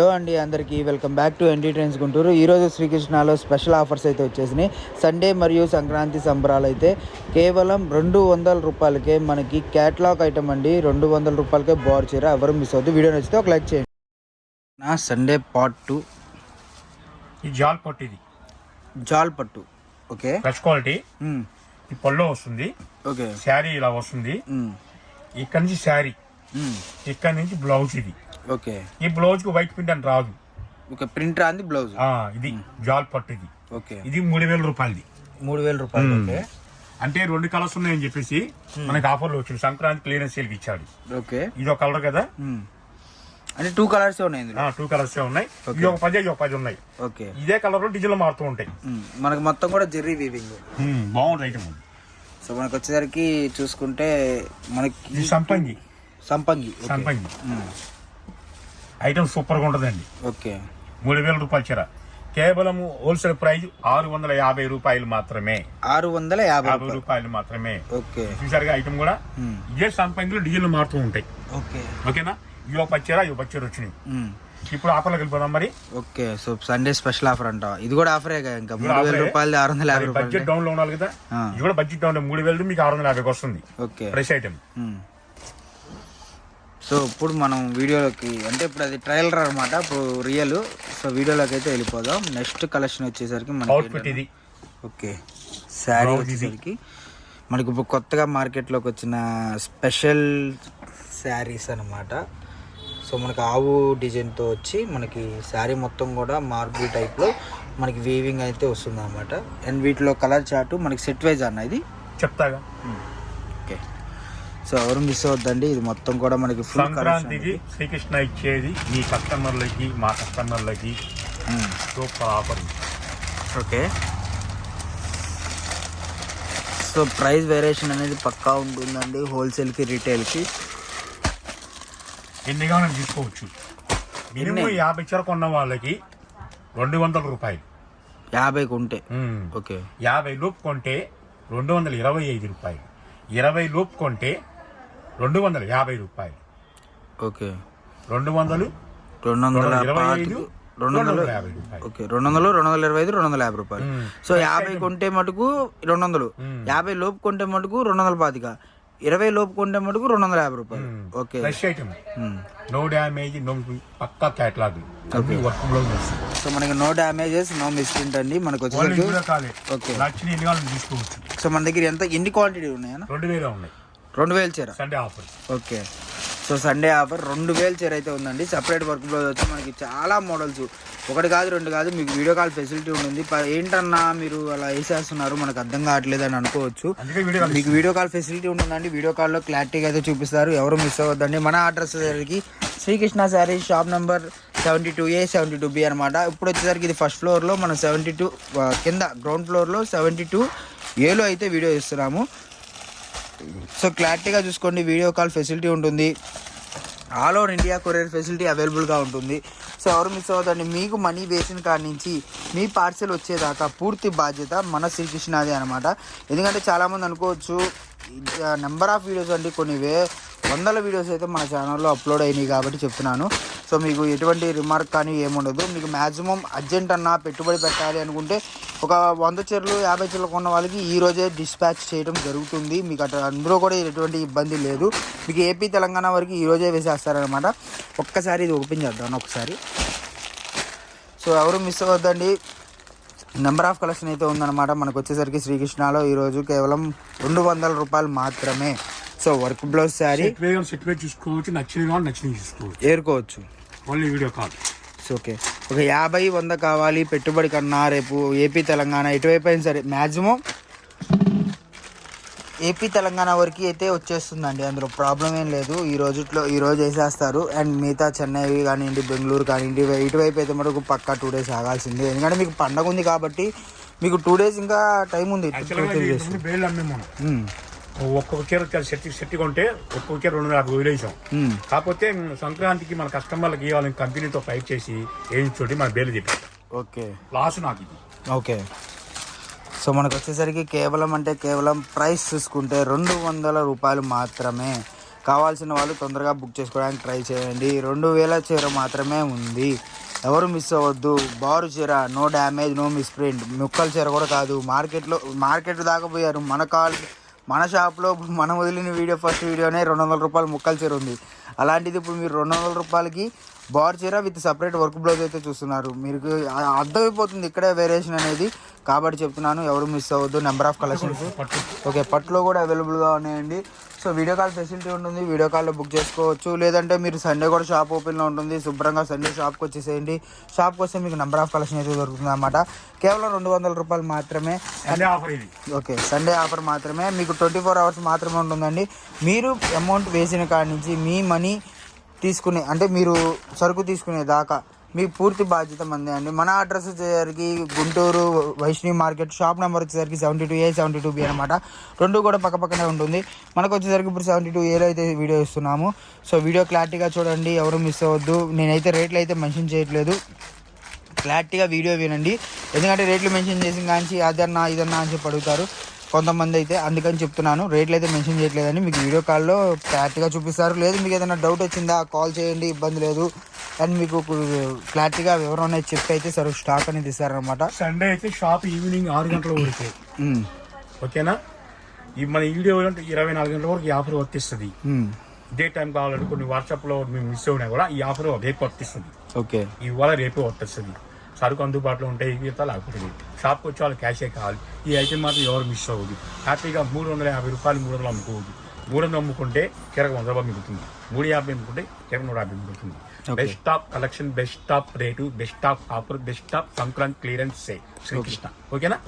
Hello అండి అందరికీ. Welcome back to NT trains Guntur. ఈరోజు శ్రీకృష్ణలో స్పెషల్ ఆఫర్స్ అయితే వచ్చేసినాయి. సండే మరియు సంక్రాంతి సంబరాలు అయితే కేవలం రెండు వందల రూపాయలకే మనకి క్యాట్లాగ్ ఐటమ్ అండి. రెండు వందల రూపాయలకే బోర్ చీర ఎవరు మిస్ అవుతుంది వీడియో నచ్చితే ఒక లైక్ చేయండి. నా సండే పార్ట్ టూ ఈ జాల్ పట్టు ఇది. జాల్ పట్టు. Okay fresh quality. ఈ పళ్ళు వస్తుంది. ఓకే శారీ ఇలా వస్తుంది. మ్మ్. ఇక్కడ నుంచి శారీ. మ్మ్. ఇక్కడ నుంచి బ్లౌజ్ ఇది. ఓకే. ఈ బ్లౌజ్కు వైట్ ప్రింట్ అని రాదు. ఓకే ప్రింట్ రాంది బ్లౌజ్. ఇది జాల్ పట్టు ఇది. ఓకే. ఇది మూడు వేల రూపాయలది. మూడు వేల రూపాయలు ఓకే. అంటే రెండు కలర్స్ ఉన్నాయని చెప్పేసి మనకి ఆఫర్లు వచ్చింది. సంక్రాంతి క్లియరెన్స్ సేల్ ఇచ్చాడు. ఓకే. ఇది ఒక కలర్ కదా. అంటే టూ కలర్స్ ఉన్నాయి టూ కలర్స్ ఉన్నాయి. ఇది ఒక పది ఇది ఒక పది ఉన్నాయి. ఓకే. ఇదే కలర్లో డిజైన్ మారుతూ ఉంటాయి. మనకి మొత్తం కూడా జెర్రీ వీవింగ్ బాగుంది ఐటమ్ సో మనకు వచ్చేసరికి చూసుకుంటే మనకి సంపంగి. సంపంగి. సంపంగి. ఐటమ్ సూపర్గా ఉంటదండి. ఓకే. మూడు వేల రూపాయల చీర. కేవలం హోల్సేల్ ప్రైస్ ఆరు వందల యాభై రూపాయలు మాత్రమే. ఆరు వందల యాభై రూపాయలు. మాత్రమే. ఓకే. చూసారుగా ఐటమ్ కూడా. ఇదే సంపంగిలో డిజైన్లు మారుతూ ఉంటాయి. ఓకే. ఓకేనా? ఇవి పచ్చేర ఇవి పచ్చేర వచ్చినాయి. ఇప్పుడు ఆఫర్లోకి వెళ్ళిపోదాం మరి. Okay. So Sunday special offer అంట. ఇది కూడా ఆఫరే ఇంకా. మూడు వేల. రూపాయలు ఆరు వందల యాభై బడ్జెట్ డౌన్లో ఉండాలి కదా. ఇది కూడా బడ్జెట్ డౌన్ మూడు వేలు మీకు ఆరు వందల యాభైకి వస్తుంది. ఓకే. Fresh item. సో ఇప్పుడు మనం వీడియోలోకి అంటే ఇప్పుడు అది ట్రయలర్ అనమాట ఇప్పుడు రియల్. సో వీడియోలోకి అయితే వెళ్ళిపోదాం. నెక్స్ట్ కలెక్షన్ వచ్చేసరికి ఇది. ఓకే శారీ. వచ్చేసరికి మనకి ఇప్పుడు కొత్తగా మార్కెట్లోకి వచ్చిన స్పెషల్ శారీస్ అన్నమాట. సో మనకి ఆవు డిజైన్తో వచ్చి మనకి శారీ మొత్తం కూడా మార్బుల్ టైప్లో మనకి వీవింగ్ అయితే వస్తుంది అనమాట అండ్ వీటిలో కలర్ చార్ట్ మనకి సెట్ వైజ్ అన్న ఇది? చెప్తాగా. ఓకే సో ఎవరు మిస్ అవద్దండి ఇది మొత్తం కూడా మనకి ఫుల్ సంక్రాంతికి శ్రీకృష్ణ ఇచ్చేది మీ కస్టమర్లకి మా కస్టమర్లకి super offer okay. So price variation అనేది పక్కా ఉంటుందండి హోల్సేల్కి రీటైల్కి ఎన్ని కావాలని తీసుకోవచ్చు. మినిమం యాభై చీర కొన్న వాళ్ళకి రెండు వందల రూపాయలు. యాభైకి ఉంటే ఉమ్. ఓకే. యాభై లోపు కొంటే రెండు వందల ఇరవై ఐదు రూపాయలు. ఇరవై లోపు కొంటే రెండు వందల యాభై రూపాయలు. ఓకే. రెండు వందలు రెండు వందల ఇరవై ఐదు రెండు వందలు ఓకే రెండు వందలు రెండు వందల ఇరవై ఐదు రెండు వందల యాభై రూపాయలు. సో యాభై కొంటే మటుకు రెండు వందలు. యాభై లోపు కొంటే మటుకు రెండు వందల పాతిక. ఇరవై లోపు కొంటే మటుకు రెండు వందల యాభై రూపాయలు. ఓకే. ఫ్రెష్ ఐటమ్ మ్మ్. నో డ్యామేజ్ నో పక్కా క్యాటలాగ్. సో మనకి నో డ్యామేజెస్ నో మిస్ప్రింట్ అండి మనకు వచ్చేసరికి. ఓకే. సో మన దగ్గర ఎంత ఎన్ని క్వాంటిటీ ఉన్నాయన్న? రెండు వేలే ఉన్నాయి. రెండు వేలు చీర? Sunday offer okay. So Sunday offer రెండు వేలు చీర అయితే ఉందండి. సపరేట్ వర్క్ బ్లౌజ్ వచ్చి మనకి చాలా మోడల్స్ ఒకటి కాదు రెండు కాదు మీకు వీడియో కాల్ ఫెసిలిటీ ఉంటుంది. ఏంటన్నా మీరు అలా వేసేస్తున్నారు మనకు అర్థం కావట్లేదు అని అనుకోవచ్చు. మీకు వీడియో కాల్ ఫెసిలిటీ ఉంటుందండి. వీడియో కాల్లో క్లారిటీగా అయితే చూపిస్తారు. ఎవరు మిస్ అవ్వద్దండి. మన అడ్రస్ వచ్చేసరికి Srikrishna saree shop number seventy two A seventy two B అనమాట ఇప్పుడు వచ్చేసరికి ఇది ఫస్ట్ ఫ్లోర్లో మనం సెవెంటీ టూ కింద గ్రౌండ్ ఫ్లోర్లో సెవెంటీ టూ ఏలో అయితే వీడియో ఇస్తున్నాము. సో క్లారిటీగా చూసుకోండి వీడియో కాల్ ఫెసిలిటీ ఉంటుంది. All over India courier facility అవైలబుల్గా ఉంటుంది. సో ఎవరు మిస్ అవుతుంది మీకు మనీ వేసిన కాడి నుంచి మీ పార్సెల్ వచ్చేదాకా పూర్తి బాధ్యత మన శ్రీకృష్ణాది అనమాట ఎందుకంటే చాలామంది అనుకోవచ్చు నెంబర్ ఆఫ్ వీడియోస్ అండి కొన్ని వే వందల వీడియోస్ అయితే మన ఛానల్లో అప్లోడ్ అయినాయి కాబట్టి చెప్తున్నాను. సో మీకు ఎటువంటి రిమార్క్ కానీ ఏముండదు. మీకు మ్యాక్సిమం అర్జెంట్ అన్నా పెట్టుబడి పెట్టాలి అనుకుంటే ఒక వంద చీరలు యాభై చీరలు కొన్న వాళ్ళకి ఈ రోజే డిస్పాచ్ చేయడం జరుగుతుంది. మీకు అటు అందులో కూడా ఎటువంటి ఇబ్బంది లేదు. మీకు ఏపీ తెలంగాణ వరకు ఈ రోజే వేసేస్తారనమాట ఒక్కసారి ఇది ఓపెన్ చేద్దాం ఒకసారి. సో ఎవరు మిస్ అవ్వద్దండి. నెంబర్ ఆఫ్ కలెక్షన్ అయితే ఉందన్నమాట. మనకు వచ్చేసరికి శ్రీకృష్ణలో ఈరోజు కేవలం రెండు వందల రూపాయలు మాత్రమే. సో వర్క్ బ్లౌజ్ శారీ చూసుకోవచ్చు. నచ్చిన నచ్చిన చూసుకోవచ్చు. ఏరుకోవచ్చు. Only video call. ఓకే ఒక యాభై వంద కావాలి పెట్టుబడి కన్నా రేపు ఏపీ తెలంగాణ ఎటువైపు అయినా సరే మ్యాక్సిమం ఏపీ తెలంగాణ వరకు అయితే వచ్చేస్తుందండి. అందులో ప్రాబ్లం ఏం లేదు. ఈ రోజుట్లో ఈ రోజు వేసేస్తారు. అండ్ మిగతా చెన్నై కానివ్వండి బెంగళూరు కానివ్వండి ఇటువైపు అయితే మటుకు పక్కా టూ డేస్ ఆగాల్సిందే. ఎందుకంటే మీకు పండగ ఉంది కాబట్టి మీకు టూ డేస్ ఇంకా టైం ఉంది ఒక్కొక్క చీర సెట్ సెట్ కొంటే ఒక్కొక్క చీర రెండు యాభై వదిలేసాం కాకపోతే సంక్రాంతికి మన కస్టమర్లకు ఇవ్వాలని కంపెనీతో ఫైట్ చేసి వేయించోటి మన బేలు చెప్పారు. ఓకే. లాస్ నాకు ఇది. ఓకే. సో మనకు వచ్చేసరికి కేవలం అంటే కేవలం ప్రైస్ చూసుకుంటే రెండు వందల రూపాయలు మాత్రమే. కావాల్సిన వాళ్ళు తొందరగా బుక్ చేసుకోవడానికి ట్రై చేయండి. రెండు వేల చీర మాత్రమే ఉంది. ఎవరు మిస్ అవ్వద్దు. బారు చీర నో డ్యామేజ్ నో మిస్ప్రింట్ ముక్కల చీర కూడా కాదు. మార్కెట్లో మార్కెట్ దాకా పోయారు. మన కాల్ మన షాప్లో ఇప్పుడు మనం వదిలిన వీడియో ఫస్ట్ వీడియోనే రెండు వందల రూపాయలు ముక్కలు చేరుంది అలాంటిది ఇప్పుడు మీరు రెండు వందల రూపాయలకి బార్ చీర విత్ సపరేట్ వర్క్ బ్లౌజ్ అయితే చూస్తున్నారు. మీకు అ- అర్థమైపోతుంది ఇక్కడే వేరియేషన్ అనేది. కాబట్టి చెప్తున్నాను ఎవరు మిస్ అవ్వద్దు. నెంబర్ ఆఫ్ కలెక్షన్స్ ఓకే పట్టులో కూడా అవైలబుల్గా ఉన్నాయండి. సో వీడియో కాల్ ఫెసిలిటీ ఉంటుంది. వీడియో కాల్లో బుక్ చేసుకోవచ్చు. లేదంటే మీరు సండే కూడా షాప్ ఓపెన్లో ఉంటుంది. శుభ్రంగా సండే షాప్కి వచ్చేసేయండి. షాప్కి వస్తే మీకు నెంబర్ ఆఫ్ కలెక్షన్ అయితే దొరుకుతుంది అన్నమాట. కేవలం రెండు వందల రూపాయలు మాత్రమే. ఆఫర్ ఇది. ఓకే సండే ఆఫర్ మాత్రమే. మీకు ట్వంటీ ఫోర్ అవర్స్ మాత్రమే ఉంటుందండి. మీరు అమౌంట్ వేసిన కాడి నుంచి మీ మనీ తీసుకునే అంటే మీరు సరుకు తీసుకునే దాకా మీ పూర్తి బాధ్యత మందే అండి. మన అడ్రస్ వచ్చేసరికి Guntur Vaishnavi market shop number వచ్చేసరికి seventy two A seventy two B అనమాట రెండు కూడా పక్క పక్కనే ఉంటుంది. మనకు వచ్చేసరికి ఇప్పుడు సెవెంటీ టూ ఏలో అయితే వీడియో ఇస్తున్నాము. సో వీడియో క్లారిటీగా చూడండి ఎవరు మిస్ అవ్వద్దు. నేనైతే రేట్లు అయితే మెన్షన్ చేయట్లేదు. క్లారిటీగా వీడియో వినండి. ఎందుకంటే రేట్లు మెన్షన్ చేసిన కానీ అదన్నా ఇదన్నా అని చెప్పి అడుగుతారు. కొంతమంది అయితే అందుకని చెప్తున్నాను. రేట్లు అయితే మెన్షన్ చేయట్లేదని మీకు వీడియో కాల్లో క్లారిటీగా చూపిస్తారు. లేదు మీకు ఏదైనా డౌట్ వచ్చిందా కాల్ చేయండి ఇబ్బంది లేదు అండ్ మీకు క్లారిటీగా వివరం అనేది చెప్పి అయితే సరే స్టాక్ అనేది ఇస్తారనమాట సండే అయితే షాప్ ఈవినింగ్ ఆరు గంటల వరకు ఓకేనా? ఈ మన వీడియో అంటే ఇరవై నాలుగు గంటల వరకు ఈ ఆఫర్ వర్తిస్తుంది. డే టైం కావాలంటే కొన్ని వాట్సాప్లో మేము మిస్ అయినా కూడా ఈ ఆఫర్ రేపు వర్తిస్తుంది. ఓకే. ఇవాళ రేపే వర్తిస్తుంది. సరుకు అందుబాటులో ఉంటాయి ఇవి ఇస్తా లేకపోతే. షాప్కి వచ్చే వాళ్ళు క్యాషే కావాలి. ఈ ఐటమ్ మాత్రం ఎవరు మిస్ అవ్వదు. హ్యాపీగా మూడు వందల యాభై రూపాయలు మూడు వందలు అమ్ముకోవద్దు. మూడు వందలు అమ్ముకుంటే కిరకు వంద రూపాయలు మిగులుతుంది. మూడు యాభై అమ్ముకుంటే కిరకు నూట యాభై మిగులుతుంది. Best of collection best of rate best of offer best of Sankranti clearance sale Srikrishna. ఓకేనా?